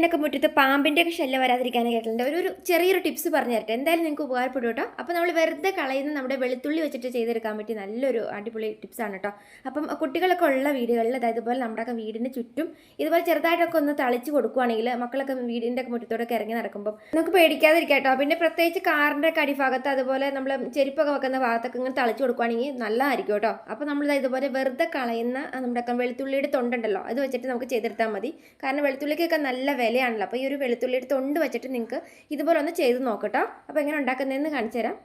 വീടിന്റെയൊക്കെ മുറ്റത്ത് പാമ്പിന്റെയൊക്കെ ശല്യം വരാതിരിക്കാനൊക്കെ ആയിട്ടുണ്ട് ഒരു ഒരു ചെറിയൊരു ടിപ്സ് പറഞ്ഞു തരട്ടെ? എന്തായാലും നിങ്ങൾക്ക് ഉപകാരപ്പെടും കേട്ടോ. അപ്പോൾ നമ്മൾ വെറുതെ കളയുന്ന നമ്മുടെ വെളുത്തുള്ളി വെച്ചിട്ട് ചെയ്തെടുക്കാൻ പറ്റിയ നല്ലൊരു അടിപൊളി ടിപ്സാണ് കേട്ടോ. അപ്പം കുട്ടികളൊക്കെ ഉള്ള വീടുകളിൽ അതായത് ഇതുപോലെ നമ്മുടെയൊക്കെ വീടിന് ചുറ്റും ഇതുപോലെ ചെറുതായിട്ടൊക്കെ ഒന്ന് തളിച്ച് കൊടുക്കുവാണെങ്കിൽ മക്കളൊക്കെ വീടിന്റെ മുറ്റത്തോടൊക്കെ ഇറങ്ങി നടക്കുമ്പോൾ നമുക്ക് പേടിക്കാതിരിക്കാം കേട്ടോ. പിന്നെ പ്രത്യേകിച്ച് കാറിന്റെ ഒക്കെ അടിഭാഗത്ത് അതുപോലെ നമ്മൾ ചെരുപ്പൊക്കെ വെക്കുന്ന ഭാഗത്തൊക്കെ ഇങ്ങനെ തളിച്ച് കൊടുക്കുവാണെങ്കിൽ നല്ലതായിരിക്കും കേട്ടോ. അപ്പോൾ നമ്മൾ ഇതുപോലെ വെറുതെ കളയുന്ന നമ്മുടെ വെളുത്തുള്ളിയുടെ തൊണ്ടുണ്ടല്ലോ അത് വെച്ചിട്ട് നമുക്ക് ചെയ്തെടുത്താൽ മതി. കാരണം വെളുത്തുള്ളിക്കൊക്കെ നല്ല വിലയാണല്ലോ അപ്പോൾ ഈ ഒരു വെളുത്തുള്ളി എടുത്ത് തൊണ്ട് വെച്ചിട്ട് നിങ്ങൾക്ക് ഇതുപോലെ ഒന്ന് ചെയ്ത് നോക്കട്ടോ അപ്പോൾ എങ്ങനെ ഉണ്ടാക്കുന്നതെന്ന് കാണിച്ചു തരാം.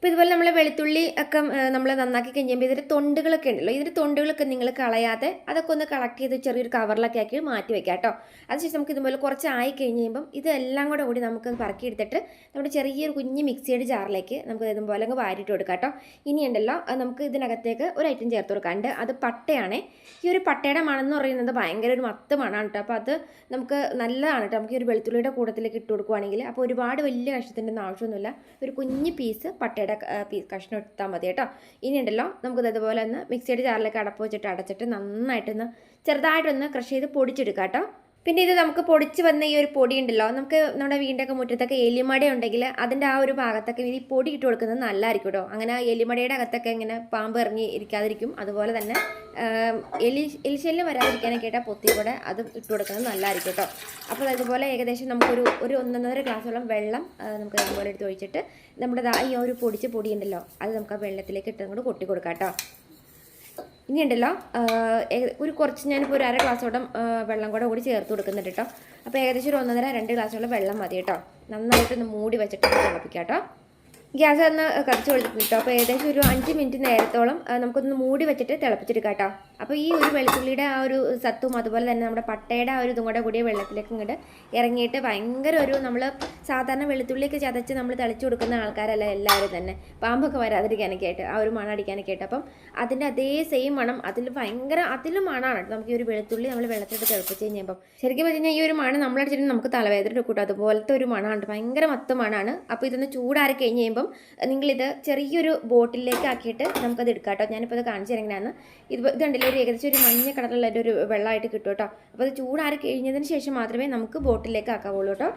അപ്പോൾ ഇതുപോലെ നമ്മൾ വെളുത്തുള്ളി ഒക്കെ നമ്മൾ നന്നാക്കി കഴിഞ്ഞപ്പോൾ ഇതിന്റെ തൊണ്ടുകളൊക്കെ ഉണ്ടല്ലോ ഇതിന്റെ തൊണ്ടുകളൊക്കെ നിങ്ങൾ കളയാതെ അതൊക്കെ ഒന്ന് കളക്ട് ചെയ്ത് ചെറിയൊരു കവറിലൊക്കെ ആക്കി മാറ്റി വെക്കാം കേട്ടോ. അതിനുശേഷം നമുക്ക് ഇതുപോലെ കുറച്ച് ആയി കഴിഞ്ഞ് കഴിയുമ്പം ഇതെല്ലാം കൂടെ കൂടി നമുക്ക് പറക്കി എടുത്തിട്ട് നമ്മുടെ ചെറിയൊരു കുഞ്ഞ് മിക്സിയുടെ ജാറിലേക്ക് നമുക്ക് ഇതുപോലെ അങ്ങ് വാരിയിട്ട് കൊടുക്കാം കേട്ടോ. ഇനി ഉണ്ടല്ലോ നമുക്ക് ഇതിനകത്തേക്ക് ഒരു ഐറ്റം ചേർത്ത് കൊടുക്കാണ്ട് അത് പട്ടയാണ്. ഈ ഒരു പട്ടയുടെ മണമെന്ന് പറയുന്നത് ഭയങ്കര ഒരു മത്ത് മണമാണ് കേട്ടോ. അപ്പോൾ അത് നമുക്ക് നല്ലതാണ് കേട്ടോ. നമുക്ക് ഈ ഒരു വെളുത്തുള്ളിയുടെ കൂട്ടത്തിലേക്ക് ഇട്ട് കൊടുക്കുവാണെങ്കിൽ അപ്പോൾ ഒരുപാട് വലിയ കഷ്ടത്തിന്റെ ഒന്നും ആവശ്യമൊന്നുമില്ല. ഒരു കുഞ്ഞ് പീസ് പട്ടയുടെ പീസ് കഷ്ണം എടുത്താൽ മതി കേട്ടോ. ഇനി ഉണ്ടല്ലോ നമുക്കത് ഇതുപോലെ ഒന്ന് മിക്സിയുടെ ജാറിലേക്ക് അടപ്പ് വെച്ചിട്ട് അടച്ചിട്ട് നന്നായിട്ടൊന്ന് ചെറുതായിട്ടൊന്ന് ക്രഷ് ചെയ്ത് പൊടിച്ചെടുക്കാം കേട്ടോ. പിന്നെ ഇത് നമുക്ക് പൊടിച്ച് വന്ന ഈ ഒരു പൊടി ഉണ്ടല്ലോ നമുക്ക് നമ്മുടെ വീടിന്റെയൊക്കെ മുറ്റത്തൊക്കെ എലിമട ഉണ്ടെങ്കിൽ അതിന്റെ ആ ഒരു ഭാഗത്തൊക്കെ ഈ പൊടി ഇട്ട് കൊടുക്കുന്നത് നല്ലതായിരിക്കും കേട്ടോ. അങ്ങനെ എലിമടയുടെ അകത്തൊക്കെ ഇങ്ങനെ പാമ്പ് ഇറങ്ങി ഇരിക്കാതിരിക്കും. അതുപോലെ തന്നെ എലി എലിശല്യം വരാതിരിക്കാനൊക്കെ ആയിട്ട് പൊത്തി കൂടെ അത് ഇട്ട് കൊടുക്കുന്നത് നല്ലതായിരിക്കും കേട്ടോ. അപ്പോൾ അതുപോലെ ഏകദേശം നമുക്കൊരു ഒരു ഒന്നൊന്നര ഗ്ലാസ്സോളം വെള്ളം നമുക്ക് അതുപോലെ എടുത്ത് ഒഴിച്ചിട്ട് നമ്മുടെ ഈ ഒരു പൊടിച്ച പൊടി ഉണ്ടല്ലോ അത് നമുക്ക് ആ വെള്ളത്തിലേക്ക് ഇട്ടും കൂടെ കൊട്ടി കൊടുക്കാം കേട്ടോ. ഇനി ഉണ്ടല്ലോ ഒരു കുറച്ച് ഞാനിപ്പോൾ ഒരു അര ഗ്ലാസ്സോളം വെള്ളം കൂടെ കൂടി ചേർത്ത് കൊടുക്കുന്നുണ്ട് കേട്ടോ. അപ്പോൾ ഏകദേശം ഒരു ഒന്നര രണ്ട് ഗ്ലാസ്സോളം വെള്ളം മതി കേട്ടോ. നന്നായിട്ടൊന്ന് മൂടി വെച്ചിട്ട് തിളപ്പിക്കാം കേട്ടോ. ഗ്യാസ് ഒന്ന് കൊടുത്തിട്ടുണ്ട് കിട്ടും. അപ്പോൾ ഏകദേശം ഒരു അഞ്ച് മിനിറ്റ് നേരത്തോളം നമുക്കൊന്ന് മൂടി വെച്ചിട്ട് തിളപ്പിച്ചെടുക്കാം കേട്ടോ. അപ്പോൾ ഈ ഒരു വെളുത്തുള്ളിയുടെ ആ ഒരു സത്തും അതുപോലെ തന്നെ നമ്മുടെ പട്ടയുടെ ആ ഒരു ഇതും കൂടെ കൂടിയ വെള്ളത്തിലേക്ക് ഇങ്ങോട്ട് ഇറങ്ങിയിട്ട് ഭയങ്കര ഒരു നമ്മൾ സാധാരണ വെളുത്തുള്ളിയൊക്കെ ചതച്ച് നമ്മൾ തളിച്ചു കൊടുക്കുന്ന ആൾക്കാരല്ല എല്ലാവരും തന്നെ. പാമ്പൊക്കെ വരാതിരിക്കാനൊക്കെ ആയിട്ട് ആ ഒരു മണം ആയിട്ട്. അപ്പം അതിന്റെ അതേ സെയിം മണം അതിൽ ഭയങ്കര അതിലും മണമാണ്. കേട്ടോ നമുക്ക് ഈ ഒരു വെളുത്തുള്ളി നമ്മൾ വെള്ളത്തിലിട്ട് തിളപ്പിച്ച് കഴിഞ്ഞപ്പം ശരിക്കും പറഞ്ഞു കഴിഞ്ഞാൽ ഈ ഒരു മണം നമ്മളടിച്ചിട്ട് നമുക്ക് തലവേദന എടുക്കൂട്ടോ അതുപോലത്തെ ഒരു മണമാണ്. ഭയങ്കര മത്ത മണമാണ്. അപ്പോൾ ഇതൊന്ന് ചൂടാറി കഴിഞ്ഞ് കഴിയുമ്പം നിങ്ങളിത് ചെറിയൊരു ബോട്ടിലേക്ക് ആക്കിയിട്ട് നമുക്കത് എടുക്കാം കേട്ടോ. ഞാനിപ്പോൾ അത് കാണിച്ചു തരങ്ങനെയാണ് ഇത് ഇതുണ്ടല്ലോ ഒരു ഏകദേശം ഒരു മഞ്ഞ കളറിലുള്ള ഒരു വെള്ളമായിട്ട് കിട്ടും കേട്ടോ. അപ്പോൾ അത് ചൂടാറി കഴിഞ്ഞതിന് ശേഷം മാത്രമേ നമുക്ക് ബോട്ടിലേക്ക് ആക്കാവുള്ളൂ കേട്ടോ.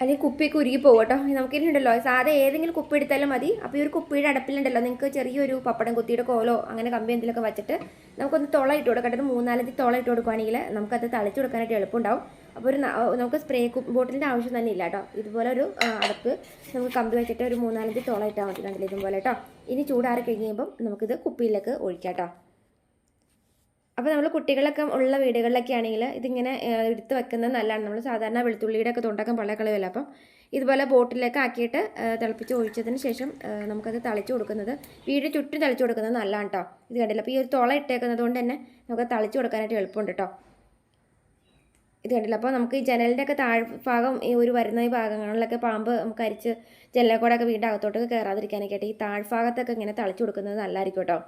അല്ലെങ്കിൽ കുപ്പിയൊക്കെ ഉരുകി പോകും കേട്ടോ. നമുക്കിനി ഉണ്ടല്ലോ. സാധാ ഏതെങ്കിലും കുപ്പി എടുത്താലും മതി. അപ്പോൾ ഈ ഒരു കുപ്പിയുടെ അടപ്പിലുണ്ടല്ലോ. നിങ്ങൾക്ക് ചെറിയൊരു പപ്പടം കുത്തിയുടെ കോലോ അങ്ങനെ കമ്പി എന്തെങ്കിലുമൊക്കെ വെച്ചിട്ട് നമുക്കൊന്ന് തുള ഇട്ട് കൊടുക്കാം കേട്ടോ. ഒരു മൂന്നാലഞ്ച് തുള ഇട്ട് കൊടുക്കുകയാണെങ്കിൽ നമുക്കത് തളിച്ച് കൊടുക്കാനായിട്ട് എളുപ്പമുണ്ടാവും. അപ്പോൾ ഒരു നമുക്ക് സ്പ്രേ ബോട്ടിലിന്റെ ആവശ്യം തന്നെ ഇല്ല കേട്ടോ. ഇതുപോലെ ഒരു അടപ്പ് നമുക്ക് കമ്പി വെച്ചിട്ട് ഒരു മൂന്നാലഞ്ച് തുള ഇട്ടാൽ മതി കണ്ടില്ല ഇതുപോലെ കേട്ടോ. ഇനി ചൂടാറി കഴിയുമ്പം നമുക്കിത് കുപ്പിയിലേക്ക് ഒഴിക്കാം കേട്ടോ. അപ്പോൾ നമ്മൾ കുട്ടികളൊക്കെ ഉള്ള വീടുകളിലൊക്കെ ആണെങ്കിൽ ഇതിങ്ങനെ എടുത്ത് വെക്കുന്നത് നല്ലതാണ്. നമ്മൾ സാധാരണ വെളുത്തുള്ളിയുടെ ഒക്കെ തൊണ്ടൊക്കെ പള്ളക്കളയല്ല അപ്പം ഇതുപോലെ ബോട്ടിലൊക്കെ ആക്കിയിട്ട് തിളപ്പിച്ച് ഒഴിച്ചതിന് ശേഷം നമുക്കത് തളിച്ചു കൊടുക്കുന്നത് വീട് ചുറ്റും തളിച്ചു കൊടുക്കുന്നത് നല്ലതാണ് കേട്ടോ ഇത് കണ്ടില്ല? അപ്പോൾ ഈ ഒരു തുള ഇട്ടേക്കുന്നത് കൊണ്ട് തന്നെ നമുക്ക് തളിച്ചു കൊടുക്കാനായിട്ട് എളുപ്പമുണ്ട് കേട്ടോ ഇത് കണ്ടില്ല? അപ്പോൾ നമുക്ക് ഈ ജനലിന്റെ ഒക്കെ താഴ്ഭാഗം ഈ ഒരു വരുന്ന ഈ ഭാഗങ്ങളിലൊക്കെ പാമ്പ് നമുക്ക് അരിച്ച് ജനലക്കൂടെ ഒക്കെ വീടിന്റെ അകത്തോട്ടൊക്കെ കയറാതിരിക്കാനൊക്കെ ആയിട്ട് ഈ താഴ്ഭാഗത്തൊക്കെ ഇങ്ങനെ തളിച്ചു കൊടുക്കുന്നത് നല്ലതായിരിക്കും കേട്ടോ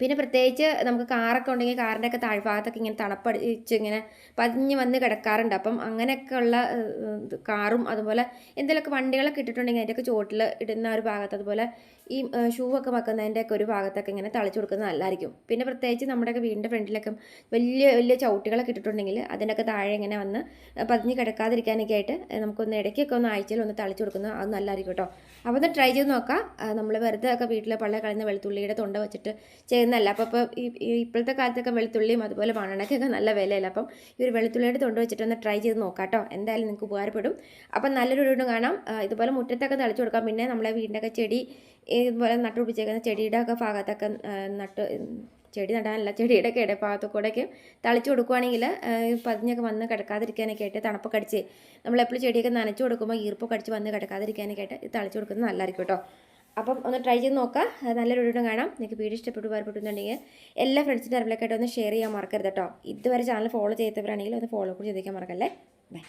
പിന്നെ പ്രത്യേകിച്ച് നമുക്ക് കാറൊക്കെ ഉണ്ടെങ്കിൽ കാറിന്റെ ഒക്കെ താഴ്ഭാഗത്തൊക്കെ ഇങ്ങനെ തണുപ്പടിച്ച് ഇങ്ങനെ പതിഞ്ഞ് വന്ന് കിടക്കാറുണ്ട്. അപ്പം അങ്ങനെയൊക്കെ ഉള്ള കാറും അതുപോലെ എന്തെങ്കിലുമൊക്കെ വണ്ടികളൊക്കെ ഇട്ടിട്ടുണ്ടെങ്കിൽ അതിന്റെയൊക്കെ ചോട്ടിൽ ഇടുന്ന ഒരു ഭാഗത്ത് അതുപോലെ ഈ ഷൂ ഒക്കെ വെക്കുന്നതിന്റെ ഒക്കെ ഒരു ഭാഗത്തൊക്കെ ഇങ്ങനെ തളിച്ചു കൊടുക്കുന്നത് നല്ലതായിരിക്കും. പിന്നെ പ്രത്യേകിച്ച് നമ്മുടെയൊക്കെ വീടിന്റെ ഫ്രണ്ടിലൊക്കെ വലിയ വലിയ ചവിട്ടികളൊക്കെ ഇട്ടിട്ടുണ്ടെങ്കിൽ അതിന്റെയൊക്കെ താഴെ ഇങ്ങനെ വന്ന് പതിഞ്ഞ് കിടക്കാതിരിക്കാനൊക്കെ ആയിട്ട് നമുക്കൊന്ന് ഇടയ്ക്കൊക്കെ ഒന്ന് ആഴ്ചയിൽ ഒന്ന് തളിച്ചു കൊടുക്കുന്നത് അത് നല്ലതായിരിക്കും കേട്ടോ. അപ്പോൾ ഒന്ന് ട്രൈ ചെയ്ത് നോക്കാം. നമ്മൾ വെറുതെ ഒക്കെ വീട്ടിൽ പള്ള കളയുന്ന വെളുത്തുള്ളിയുടെ തൊണ്ട വെച്ചിട്ട് ചെയ്യുന്നതല്ല അപ്പോൾ ഇപ്പോൾ ഈ ഇപ്പോഴത്തെ കാലത്തൊക്കെ വെളുത്തുള്ളിയും അതുപോലെ മണ്ണെണ്ണയ്ക്കൊക്കെ നല്ല വിലയല്ല. അപ്പം ഈ ഒരു വെളുത്തുള്ളിയുടെ തൊണ്ട് വെച്ചിട്ട് ഒന്ന് ട്രൈ ചെയ്ത് നോക്കാം കേട്ടോ എന്തായാലും നിങ്ങൾക്ക് ഉപകാരപ്പെടും. അപ്പം നല്ലൊരു വീടും കാണാം. ഇതുപോലെ മുറ്റത്തൊക്കെ തളിച്ചു കൊടുക്കാം. പിന്നെ നമ്മളെ വീടിന്റെയൊക്കെ ചെടി ഇതുപോലെ നട്ടു പിടിച്ചേക്കുന്ന ചെടിയുടെ ഒക്കെ ഭാഗത്തൊക്കെ നട്ട് ചെടി നടാനല്ല ചെടിയുടെ ഒക്കെ ഇടഭാഗത്തു കൂടെയൊക്കെ തളിച്ചു കൊടുക്കുവാണെങ്കിൽ പതിഞ്ഞൊക്കെ വന്ന് കിടക്കാതിരിക്കാനൊക്കെ ആയിട്ട് തണുപ്പൊക്കെ അടിച്ച് നമ്മളെപ്പോഴും ചെടിയൊക്കെ നനച്ചു കൊടുക്കുമ്പോൾ ഈർപ്പൊക്കെ അടിച്ച് വന്ന് കിടക്കാതിരിക്കാനൊക്കെ ആയിട്ട് ഇത് തളിച്ചു കൊടുക്കുന്നത് നല്ലതായിരിക്കും കേട്ടോ. അപ്പം ഒന്ന് ട്രൈ ചെയ്ത് നോക്കാം. അത് നല്ലൊരു വീഡിയോ കാണാം. നിങ്ങൾക്ക് വീഡിയോ ഇഷ്ടപ്പെട്ടു ഉപകാരപ്പെട്ടുന്നുണ്ടെങ്കിൽ എല്ലാ ഫ്രണ്ട്സിന്റെ അറിവിലേക്കായിട്ട് ഒന്ന് ഷെയർ ചെയ്യാൻ മറക്കരുത് കേട്ടോ. ഇതുവരെ ചാനൽ ഫോളോ ചെയ്തവരാണെങ്കിൽ ഒന്ന് ഫോളോ കൂടി ചെയ്തേക്കാൻ മറക്കല്ലേ? ബൈ